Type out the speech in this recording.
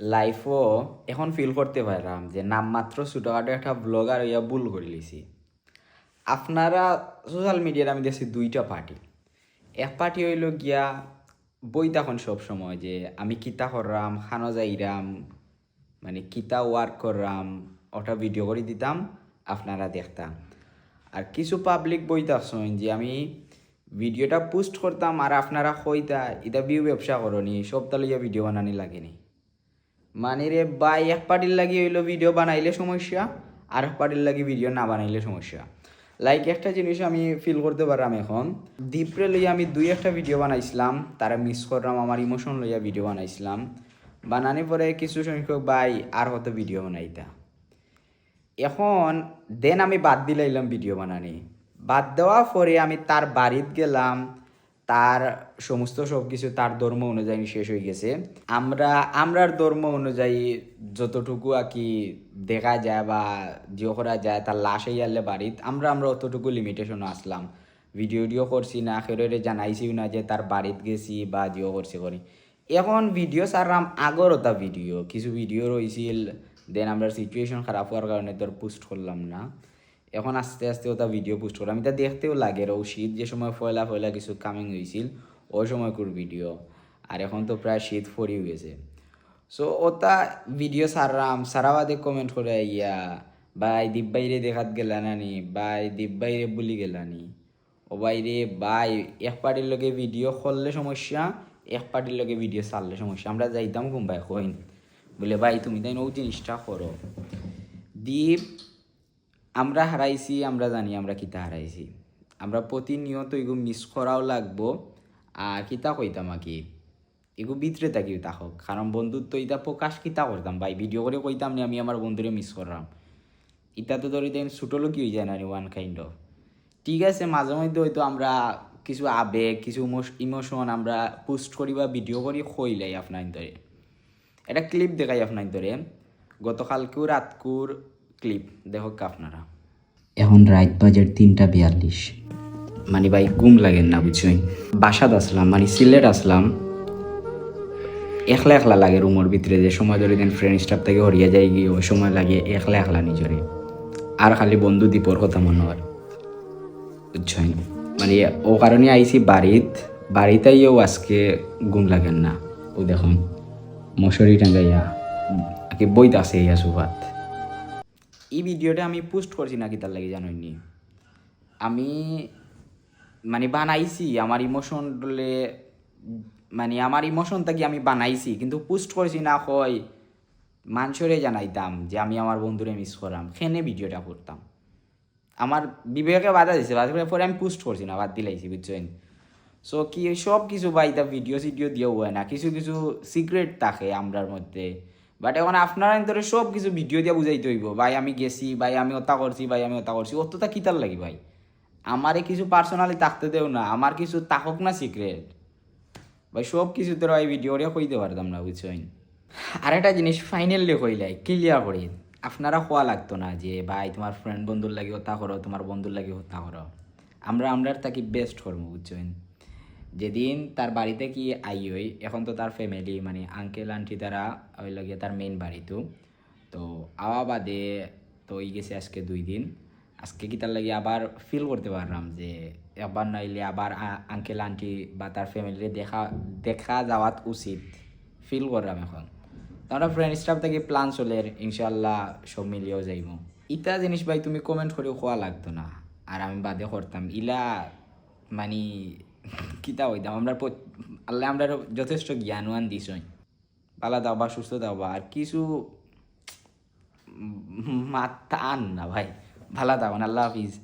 লাইফও এখন ফিল করতে পারলাম যে নামমাত্র ছোটোখাটো একটা ব্লগার ইয়া ভুল করে লিছি। আপনারা সোশ্যাল মিডিয়ার আমি দেখছি দুইটা পার্টি এক পার্টি হইল গিয়া বই তখন সব সময় যে আমি কিতা কররাম, খানো যাইরাম মানে কিতা ওয়ার্ক কররাম, ওটা ভিডিও করে দিতাম, আপনারা দেখতাম। আর কিছু পাবলিক বইতে আসছেন যে আমি ভিডিওটা পোস্ট করতাম আর আপনারা কইতা এটা বিউ ব্যবসা করনি সপ্তাহ লইয়া ভিডিও বানানি লাগেনি। মানে রে বাই এক পার্টির লাগি হইল ভিডিও বানাইলে সমস্যা, আর এক পার্টির লাগি ভিডিও না বানাইলে সমস্যা। লাইক একটা জিনিস আমি ফিল করতে পারলাম এখন। দীপরে লইয়া আমি দুই একটা ভিডিও বানাইছিলাম, তারা মিস করলাম, আমার ইমোশন লইয়া ভিডিও বানাইছিলাম। বানানোর পরে কিছু সংখ্যক বাই আর হয়তো ভিডিও বানাইতা। এখন দেন আমি বাদ দিলাইলাম ভিডিও বানানি। বাদ দেওয়ার পরে আমি তার বাড়িত গেলাম তার সমস্ত সব কিছু তার ধর্ম অনুযায়ী শেষ হয়ে গেছে। আমরা, আমরার ধর্ম অনুযায়ী যতটুকু আর কি দেখা যায় বা জিও করা যায় তার লাশ আইয়ালে বাড়িত, আমরা আমরা অতটুকু লিমিটেশনও আসলাম। ভিডিও টিডিও করছি না খেরে জানাইছিও না যে তার বাড়িত গেছি বা জিও করছি করি। এখন ভিডিও সারলাম আগর ওটা ভিডিও কিছু ভিডিও রয়েছিল দেন আমরা সিচুয়েশন খারাপ হওয়ার কারণে তোর পোস্ট করলাম না। এখন আস্তে আস্তে ওটা ভিডিও পোস্ট করে। আমি এটা দেখতেও লাগে ও শীত যে সময় ফয়লা ফয়লা কিছু কামিং হয়েছিল ওই সময়কুর ভিডিও আর এখন তো প্রায় শীত ফরিয়ে গেছে। সো ওটা ভিডিও সারলাম সারাবাদে কমেন্ট করে, ইয়া বাই দীপ বাইরে দেখাত গেলা নানি বাই দীপ বাইরে বুলি গেলানি ও বাইরে বাই এক পার্টির লগে ভিডিও করলে সমস্যা, এক পার্টির লগে ভিডিও ছাড়লে সমস্যা। আমরা যাইতাম ঘুম ভাই কইন। বলে, ভাই, তুমি তাই ও জিনিসটা করো। দীপ আমরা হারাইছি, আমরা জানি, আমরা কিতা হারাইছি। আমরা প্রতিনিয়ত এগুলো মিস করাও লাগবো আর কিতা কইতাম কি এগু ভিতরে থাকি তাহক কারণ বন্ধুত্ব ইটা প্রকাশ কিতা করতাম? ভাই ভিডিও করে কইতাম নি, আমি আমার বন্ধুরে মিস করলাম। ইটা তো ধরি দেন ছোটো কি হয়ে যায় না ওয়ান কাইন্ড অফ ঠিক আছে, মাঝে মধ্যে হয়তো আমরা কিছু আবেগ, কিছু ইমোশন আমরা পোস্ট করি বা ভিডিও করি হইলাই আপনার ধরে এটা ক্লিপ দেখাই আপনার ধরে গতকালকেও, রাতকুর ক্লিপ দেখক আপনারা। এখন রাত বাজের তিনটা বিয়াল্লিশ। মানে ভাই ঘুম লাগেন না বুঝছই বাসাত আসলাম মানে সিলেট আসলাম। একলা একলা লাগে রুমের ভিতরে যে সময় ধরে দিন ফ্রেন্ড স্টাফ থেকে হরিয়া যাই গিয়ে ওই সময় লাগে একলা একলা নিজরে। আর খালি বন্ধু দীপর কথা মনে হয় বুঝছই মানে ও কারণে আইছি বাড়িত আইয়েও আজকে ঘুম লাগেন না। ও দেখুন মশারি টাঙ্গাইয়া কি বইতে আছে ইয়া সুভাত এই ভিডিওটা আমি পোস্ট করছি নাকি তার লাগে জানোনি আমি মানে বানাইছি, আমার ইমোশন মানে আমার ইমোশনটাকে আমি বানাইছি, কিন্তু পোস্ট করছি না হয় মানুষরে জানাইতাম যে আমি আমার বন্ধুরে মিস করাম খেনে ভিডিওটা করতাম? আমার বিবেকে বাধা দিছে, বাধা করে পরে আমি পোস্ট করছি না, বাদ দিলাইছি বুঝছেন? সো কি সব কিছু বা এটা ভিডিও সিডিও দিয়েও হয় না, কিছু কিছু সিক্রেট থাকে আমরার মধ্যে। বাট এখন আপনারা ধরে সব কিছু ভিডিও দিয়ে বুঝাইতে হইব। ভাই, আমি গেছি, ভাই, আমি ওটা করছি, ভাই, আমি ওটা করছি। অতটা কিতার লাগি ভাই? আমারে কিছু পার্সোনালি থাকতে দেও না। আমার কিছু তাকক না সিক্রেট ভাই সব কিছু তোর এই ভিডিওরে কইতে পারতাম না, বুঝছেন? আর একটা জিনিস ফাইনালি কইলাই ক্লিয়ার করি। আপনারা খোয়া লাগতো না যে, ভাই, তোমার ফ্রেন্ড বন্ধুর লাগে হত্যা করো, তোমার বন্ধুর লাগে হত্যা করো। আমরা আমরা তাকে বেস্ট করব, বুঝছেন? যেদিন তার বাড়িতে কি আই হই এখন তো তার ফ্যামিলি মানে আঙ্কেল আন্টি তারা ওই লাগে তার মেন বাড়ি তো। তো আওয়া বাদে তো ওই গেছে আজকে দুই দিন। আজকে কি তার লাগে আবার ফিল করতে পারলাম যে একবার নইলে আবার আঙ্কেল আন্টি বা তার ফ্যামিলিরে দেখা দেখা যাওয়াত উচিত। ফিল করলাম এখন। আমরা ফ্রেন্ড স্টাফ থেকে প্ল্যান চলে ইনশাল্লাহ সব মিলিয়েও যাইব। ইটা জিনিস ভাই তুমি কমেন্ট করে খোয়া লাগতো না। আর আমি বাদে করতাম, ইলা মানে কিতা হইতাম? আমরা আল্লাহ আমরা যথেষ্ট জ্ঞানওয়ান দিস পালা দাও বা, সুস্থ দাও বা, আর কিছু মাথা আন না ভাই। ভালো না, আল্লাহ হাফিজ।